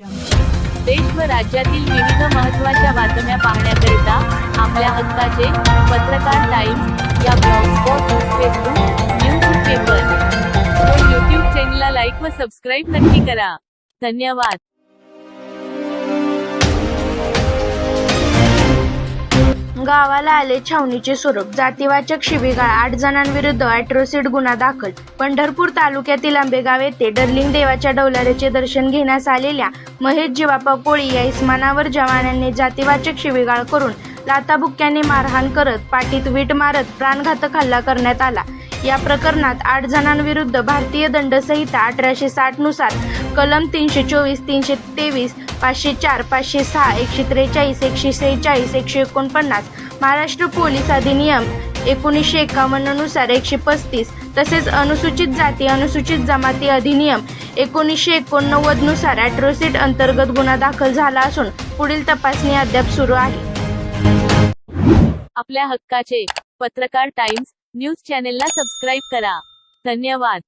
देश व राज्यातील विविध महत्त्वाच्या बातम्या पाहण्याकरिता आपल्या हक्काचे पत्रकार टाइम्स या ब्लॉगस्पॉट फेसबुक न्यूज पेपर व यूट्यूब चॅनलला लाईक व सबस्क्राईब नक्की करा. धन्यवाद. गावाला आले छावणीचे स्वरूप. जातीवाचक शिबिगाळ आठ जणांविरुद्ध अॅट्रोसिड गुन्हा दाखल. पंढरपूर तालुक्यातील आंबेगाव येथे डर्लिंग देवाच्या डौलारेचे दर्शन घेण्यास आलेल्या महेश जीवापा कोळी या इस्मानावर जवानांनी जातीवाचक शिबिगाळ करून लाताबुक्क्याने मारहाण करत पाठीत वीट मारत प्राणघातक हल्ला करण्यात आला. या प्रकरणात आठ जणांविरुद्ध भारतीय दंडसंहिता अठराशे साठनुसार कलम तीनशे चोवीस तीनशे तेवीस पाचशे चार पाचशे सहा एकशे त्रेचाळीस एकशे सेहेचाळीस एकशे एकोणपन्नास महाराष्ट्र पोलीस अधिनियम एकोणीसशे एकावन्ननुसार एकशे पस्तीस तसेच अनुसूचित जाती अनुसूचित जमाती अधिनियम एकोणीसशे एकोणनव्वदनुसार ॲट्रोसिट अंतर्गत गुन्हा दाखल झाला असून पुढील तपासणी अद्याप सुरू आहे. आपल्या हक्काचे पत्रकार टाइम्स न्यूज चॅनेलला सबस्क्राईब करा. धन्यवाद.